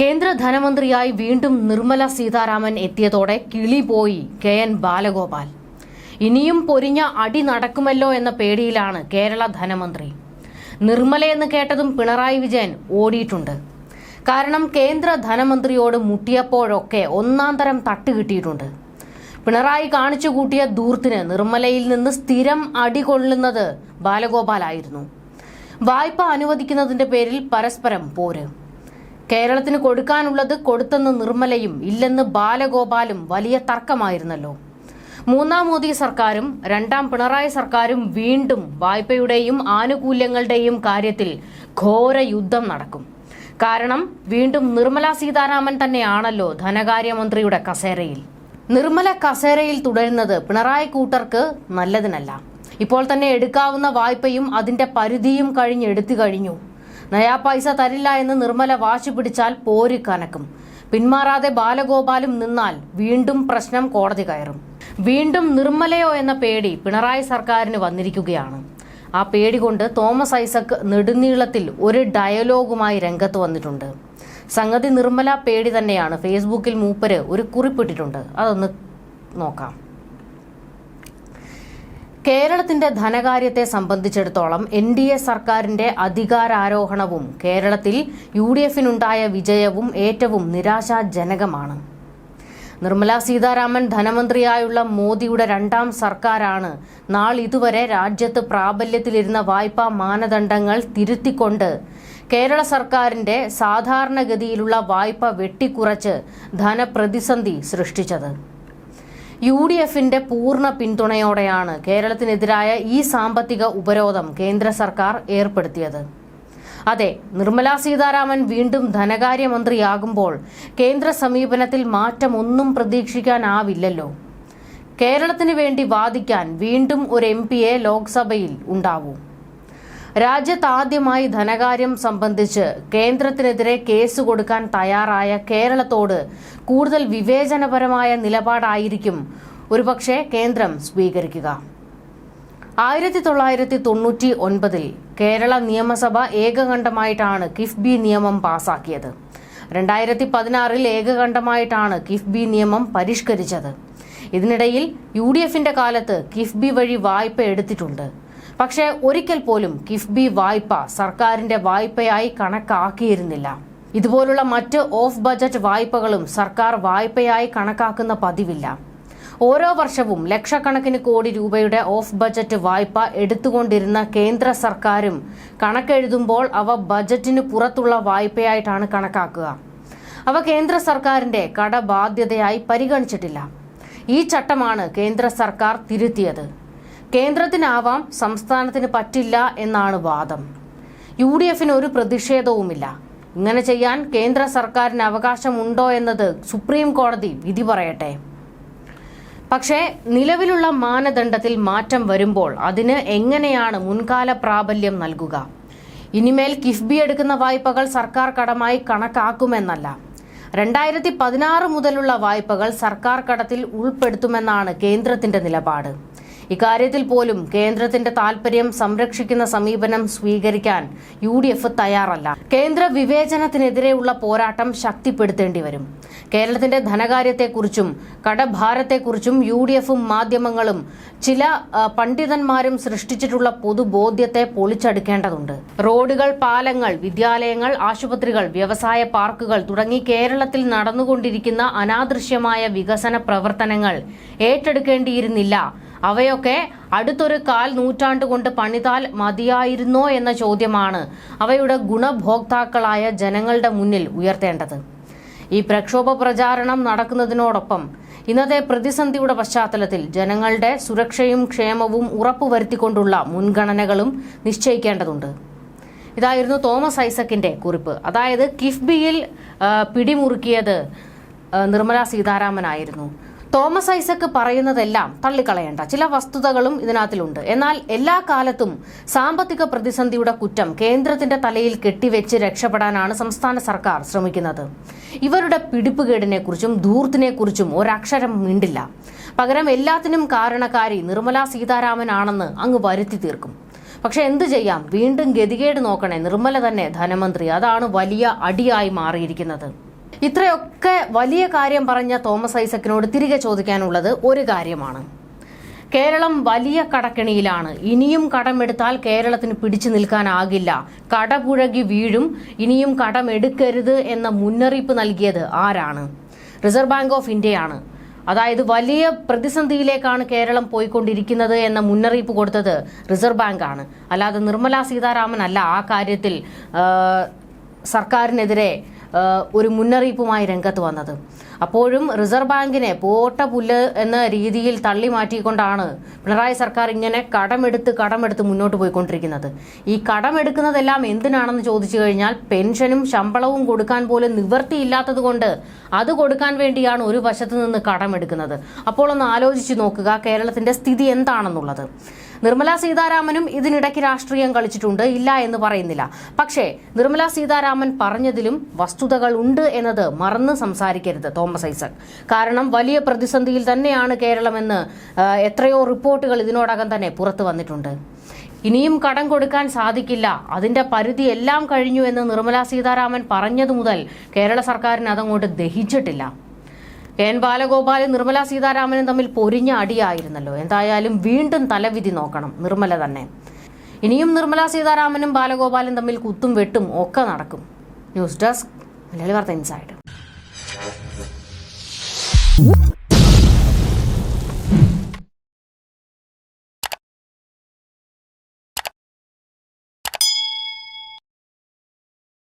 കേന്ദ്ര ധനമന്ത്രിയായി വീണ്ടും നിർമ്മല സീതാരാമൻ എത്തിയതോടെ കിളി പോയി കെ എൻ ബാലഗോപാൽ. ഇനിയും പൊരിഞ്ഞ അടി നടക്കുമല്ലോ എന്ന പേടിയിലാണ് കേരള ധനമന്ത്രി. നിർമ്മലയെന്ന് കേട്ടതും പിണറായി വിജയൻ ഓടിയിട്ടുണ്ട്. കാരണം കേന്ദ്ര ധനമന്ത്രിയോട് മുട്ടിയപ്പോഴൊക്കെ ഒന്നാം തരം തട്ട് കിട്ടിയിട്ടുണ്ട്. പിണറായി കാണിച്ചു കൂട്ടിയ ദൂർത്തിന് നിർമ്മലയിൽ നിന്ന് സ്ഥിരം അടി കൊള്ളുന്നത് ബാലഗോപാലായിരുന്നു. വായ്പ അനുവദിക്കുന്നതിന്റെ പേരിൽ പരസ്പരം പോര്. കേരളത്തിന് കൊടുക്കാനുള്ളത് കൊടുത്തെന്ന് നിർമ്മലയും ഇല്ലെന്ന് ബാലഗോപാലും വലിയ തർക്കമായിരുന്നല്ലോ. മൂന്നാം മോദി സർക്കാരും രണ്ടാം പിണറായി സർക്കാരും വീണ്ടും വായ്പയുടെയും ആനുകൂല്യങ്ങളുടെയും കാര്യത്തിൽ ഘോര യുദ്ധം നടക്കും. കാരണം വീണ്ടും നിർമ്മല സീതാരാമൻ തന്നെയാണല്ലോ ധനകാര്യമന്ത്രിയുടെ കസേരയിൽ. നിർമ്മല കസേരയിൽ തുടരുന്നത് പിണറായി കൂട്ടർക്ക് നല്ലതിനല്ല. ഇപ്പോൾ തന്നെ എടുക്കാവുന്ന വായ്പയും അതിന്റെ പരിധിയും കഴിഞ്ഞ് എടുത്തു കഴിഞ്ഞു. നയാ പൈസ തരില്ല എന്ന് നിർമ്മല വാശി പിടിച്ചാൽ പോര് കനക്കും. പിന്മാറാതെ ബാലഗോപാലും നിന്നാൽ വീണ്ടും പ്രശ്നം കോടതി കയറും. വീണ്ടും നിർമ്മലയോ എന്ന പേടി പിണറായി സർക്കാരിന് വന്നിരിക്കുകയാണ്. ആ പേടി കൊണ്ട് തോമസ് ഐസക് നെടുനീളത്തിൽ ഒരു ഡയലോഗുമായി രംഗത്ത് വന്നിട്ടുണ്ട്. സംഗതി നിർമ്മല പേടി തന്നെയാണ്. ഫേസ്ബുക്കിൽ മൂപ്പര് ഒരു കുറിപ്പിട്ടിട്ടുണ്ട് അതൊന്ന് നോക്കാം. കേരളത്തിന്റെ ധനകാര്യത്തെ സംബന്ധിച്ചിടത്തോളം എൻ ഡി എ സർക്കാരിന്റെ അധികാരാരോഹണവും കേരളത്തിൽ യു ഡി എഫിനുണ്ടായ വിജയവും ഏറ്റവും നിരാശാജനകമാണ്. നിർമ്മല സീതാരാമൻ ധനമന്ത്രിയായുള്ള മോദിയുടെ രണ്ടാം സർക്കാരാണ് നാളിതുവരെ രാജ്യത്ത് പ്രാബല്യത്തിലിരുന്ന വായ്പാ മാനദണ്ഡങ്ങൾ തിരുത്തിക്കൊണ്ട് കേരള സർക്കാരിന്റെ സാധാരണഗതിയിലുള്ള വായ്പ വെട്ടിക്കുറച്ച് ധനപ്രതിസന്ധി സൃഷ്ടിച്ചത്. യു ഡി എഫിന്റെ പൂർണ പിന്തുണയോടെയാണ് കേരളത്തിനെതിരായ ഈ സാമ്പത്തിക ഉപരോധം കേന്ദ്ര സർക്കാർ ഏർപ്പെടുത്തിയത്. അതെ നിർമ്മലാ സീതാരാമൻ വീണ്ടും ധനകാര്യമന്ത്രിയാകുമ്പോൾ കേന്ദ്ര സമീപനത്തിൽ മാറ്റമൊന്നും പ്രതീക്ഷിക്കാനാവില്ലല്ലോ. കേരളത്തിന് വേണ്ടി വാദിക്കാൻ വീണ്ടും ഒരു എം പിയെ ലോക്സഭയിൽ ഉണ്ടാവൂ. രാജ്യത്താദ്യമായി ധനകാര്യം സംബന്ധിച്ച് കേന്ദ്രത്തിനെതിരെ കേസ് കൊടുക്കാൻ തയ്യാറായ കേരളത്തോട് കൂടുതൽ വിവേചനപരമായ നിലപാടായിരിക്കും ഒരുപക്ഷെ കേന്ദ്രം സ്വീകരിക്കുക. ആയിരത്തി തൊള്ളായിരത്തി തൊണ്ണൂറ്റി ഒൻപതിൽ കേരള നിയമസഭ ഏകകണ്ഠമായിട്ടാണ് കിഫ്ബി നിയമം പാസാക്കിയത്. രണ്ടായിരത്തി പതിനാറിൽ ഏകകണ്ഠമായിട്ടാണ് കിഫ്ബി നിയമം പരിഷ്കരിച്ചത്. ഇതിനിടയിൽ യു ഡി എഫിന്റെ കാലത്ത് കിഫ്ബി വഴി വായ്പ എടുത്തിട്ടുണ്ട്. പക്ഷേ ഒരിക്കൽ പോലും കിഫ്ബി വായ്പ സർക്കാരിന്റെ വായ്പയായി കണക്കാക്കിയിരുന്നില്ല. ഇതുപോലുള്ള മറ്റ് ഓഫ് ബജറ്റ് വായ്പകളും സർക്കാർ വായ്പയായി കണക്കാക്കുന്ന പതിവില്ല. ഓരോ വർഷവും ലക്ഷക്കണക്കിന് കോടി രൂപയുടെ ഓഫ് ബജറ്റ് വായ്പ എടുത്തുകൊണ്ടിരുന്ന കേന്ദ്ര സർക്കാരും കണക്കെഴുതുമ്പോൾ അവ ബജറ്റിന് പുറത്തുള്ള വായ്പയായിട്ടാണ് കണക്കാക്കുക. അവ കേന്ദ്ര സർക്കാരിന്റെ കടബാധ്യതയായി പരിഗണിച്ചിട്ടില്ല. ഈ ചട്ടമാണ് കേന്ദ്ര സർക്കാർ തിരുത്തിയത്. കേന്ദ്രത്തിനാവാം സംസ്ഥാനത്തിന് പറ്റില്ല എന്നാണ് വാദം. യു ഡി എഫിന് ഒരു പ്രതിഷേധവുമില്ല. ഇങ്ങനെ ചെയ്യാൻ കേന്ദ്ര സർക്കാരിന് അവകാശമുണ്ടോ എന്നത് സുപ്രീം കോടതി വിധി പറയട്ടെ. പക്ഷേ നിലവിലുള്ള മാനദണ്ഡത്തിൽ മാറ്റം വരുമ്പോൾ അതിന് എങ്ങനെയാണ് മുൻകാല പ്രാബല്യം നൽകുക? ഇനിമേൽ കിഫ്ബി എടുക്കുന്ന വായ്പകൾ സർക്കാർ കടമായി കണക്കാക്കുമെന്നല്ല. രണ്ടായിരത്തി പതിനാറ് മുതലുള്ള വായ്പകൾ സർക്കാർ കടത്തിൽ ഉൾപ്പെടുത്തുമെന്നാണ് കേന്ദ്രത്തിന്റെ നിലപാട്. ഇക്കാര്യത്തിൽ പോലും കേന്ദ്രത്തിന്റെ താൽപര്യം സംരക്ഷിക്കുന്ന സമീപനം സ്വീകരിക്കാൻ യു ഡി എഫ് തയ്യാറല്ല. കേന്ദ്ര വിവേചനത്തിനെതിരെയുള്ള പോരാട്ടം ശക്തിപ്പെടുത്തേണ്ടി വരും. കേരളത്തിന്റെ ധനകാര്യത്തെക്കുറിച്ചും കടഭാരത്തെക്കുറിച്ചും യു ഡി എഫും മാധ്യമങ്ങളും ചില പണ്ഡിതന്മാരും സൃഷ്ടിച്ചിട്ടുള്ള പൊതുബോധ്യത്തെ പൊളിച്ചടുക്കേണ്ടതുണ്ട്. റോഡുകൾ പാലങ്ങൾ വിദ്യാലയങ്ങൾ ആശുപത്രികൾ വ്യവസായ പാർക്കുകൾ തുടങ്ങി കേരളത്തിൽ നടന്നുകൊണ്ടിരിക്കുന്ന അനാദൃശ്യമായ വികസന പ്രവർത്തനങ്ങൾ ഏറ്റെടുക്കേണ്ടിയിരുന്നില്ല അവയൊക്കെ അടുത്തൊരു കാൽ നൂറ്റാണ്ട് കൊണ്ട് പണിതാൽ മതിയായിരുന്നോ എന്ന ചോദ്യമാണ് അവയുടെ ഗുണഭോക്താക്കളായ ജനങ്ങളുടെ മുന്നിൽ ഉയർത്തേണ്ടത്. ഈ പ്രക്ഷോഭ പ്രചാരണം നടക്കുന്നതിനോടൊപ്പം ഇന്നത്തെ പ്രതിസന്ധിയുടെ പശ്ചാത്തലത്തിൽ ജനങ്ങളുടെ സുരക്ഷയും ക്ഷേമവും ഉറപ്പുവരുത്തിക്കൊണ്ടുള്ള മുൻഗണനകളും നിശ്ചയിക്കേണ്ടതുണ്ട്. ഇതായിരുന്നു തോമസ് ഐസക്കിന്റെ കുറിപ്പ്. അതായത് കിഫ്ബിയിൽ പിടിമുറുക്കിയത് നിർമ്മല സീതാരാമനായിരുന്നു. തോമസ് ഐസക്ക് പറയുന്നതെല്ലാം തള്ളിക്കളയേണ്ട ചില വസ്തുതകളും ഇതിനകത്തിലുണ്ട്. എന്നാൽ എല്ലാ കാലത്തും സാമ്പത്തിക പ്രതിസന്ധിയുടെ കുറ്റം കേന്ദ്രത്തിന്റെ തലയിൽ കെട്ടിവെച്ച് രക്ഷപ്പെടാനാണ് സംസ്ഥാന സർക്കാർ ശ്രമിക്കുന്നത്. ഇവരുടെ പിടിപ്പുകേടിനെ കുറിച്ചും ധൂർത്തിനെ കുറിച്ചും ഒരക്ഷരം മിണ്ടില്ല. പകരം എല്ലാത്തിനും കാരണക്കാരി നിർമ്മല സീതാരാമനാണെന്ന് അങ്ങ് വരുത്തി തീർക്കും. പക്ഷെ എന്തു ചെയ്യാം? വീണ്ടും ഗതികേട് നോക്കണേ നിർമ്മല തന്നെ ധനമന്ത്രി. അതാണ് വലിയ അടിയായി മാറിയിരിക്കുന്നത്. ഇത്രയൊക്കെ വലിയ കാര്യം പറഞ്ഞ തോമസ് ഐസക്കിനോട് തിരികെ ചോദിക്കാനുള്ളത് ഒരു കാര്യമാണ്. കേരളം വലിയ കടക്കിണിയിലാണ്. ഇനിയും കടമെടുത്താൽ കേരളത്തിന് പിടിച്ചു നിൽക്കാനാകില്ല. കടപുഴകി വീഴും. ഇനിയും കടമെടുക്കരുത് എന്ന മുന്നറിയിപ്പ് നൽകിയത് ആരാണ്? റിസർവ് ബാങ്ക് ഓഫ് ഇന്ത്യയാണ്. അതായത് വലിയ പ്രതിസന്ധിയിലേക്കാണ് കേരളം പോയിക്കൊണ്ടിരിക്കുന്നത് എന്ന മുന്നറിയിപ്പ് കൊടുത്തത് റിസർവ് ബാങ്കാണ്. അല്ലാതെ നിർമ്മലാ സീതാരാമൻ അല്ല ആ കാര്യത്തിൽ സർക്കാരിനെതിരെ ഒരു മുന്നറിയിപ്പുമായി രംഗത്ത് വന്നത്. അപ്പോഴും റിസർവ് ബാങ്കിനെ പോട്ട പുല്ല് എന്ന രീതിയിൽ തള്ളി മാറ്റിക്കൊണ്ടാണ് പിണറായി സർക്കാർ ഇങ്ങനെ കടമെടുത്ത് കടമെടുത്ത് മുന്നോട്ട് പോയിക്കൊണ്ടിരിക്കുന്നത്. ഈ കടമെടുക്കുന്നതെല്ലാം എന്തിനാണെന്ന് ചോദിച്ചു കഴിഞ്ഞാൽ പെൻഷനും ശമ്പളവും കൊടുക്കാൻ പോലും നിവൃത്തിയില്ലാത്തത് കൊണ്ട് അത് കൊടുക്കാൻ വേണ്ടിയാണ് ഒരു വശത്ത് നിന്ന് കടമെടുക്കുന്നത്. അപ്പോൾ ഒന്ന് ആലോചിച്ച് നോക്കുക കേരളത്തിന്റെ സ്ഥിതി എന്താണെന്നുള്ളത്. നിർമ്മല സീതാരാമനും ഇതിനിടയ്ക്ക് രാഷ്ട്രീയം കളിച്ചിട്ടുണ്ട്. ഇല്ല എന്ന് പറയുന്നില്ല. പക്ഷേ നിർമ്മല സീതാരാമൻ പറഞ്ഞതിലും വസ്തുതകൾ ഉണ്ട് എന്നത് മറന്ന് സംസാരിക്കരുത് തോമസ് ഐസക്. കാരണം വലിയ പ്രതിസന്ധിയിൽ തന്നെയാണ് കേരളമെന്ന് എത്രയോ റിപ്പോർട്ടുകൾ ഇതിനോടകം തന്നെ പുറത്തു വന്നിട്ടുണ്ട്. ഇനിയും കടം കൊടുക്കാൻ സാധിക്കില്ല. അതിന്റെ പരിധി എല്ലാം കഴിഞ്ഞു എന്ന് നിർമ്മല സീതാരാമൻ പറഞ്ഞതു മുതൽ കേരള സർക്കാരിന് അതങ്ങോട്ട് ദഹിച്ചിട്ടില്ല. എൻ ബാലഗോപാലും നിർമ്മല സീതാരാമനും തമ്മിൽ പൊരിഞ്ഞ അടിയായിരുന്നല്ലോ. എന്തായാലും വീണ്ടും തലവിധി നോക്കണം. നിർമ്മല തന്നെ. ഇനിയും നിർമ്മല സീതാരാമനും ബാലഗോപാലും തമ്മിൽ കുത്തും വെട്ടും ഒക്കെ നടക്കും. ന്യൂസ് ഡെസ്ക് മലയാളി വാർത്ത ഇൻസൈഡ്.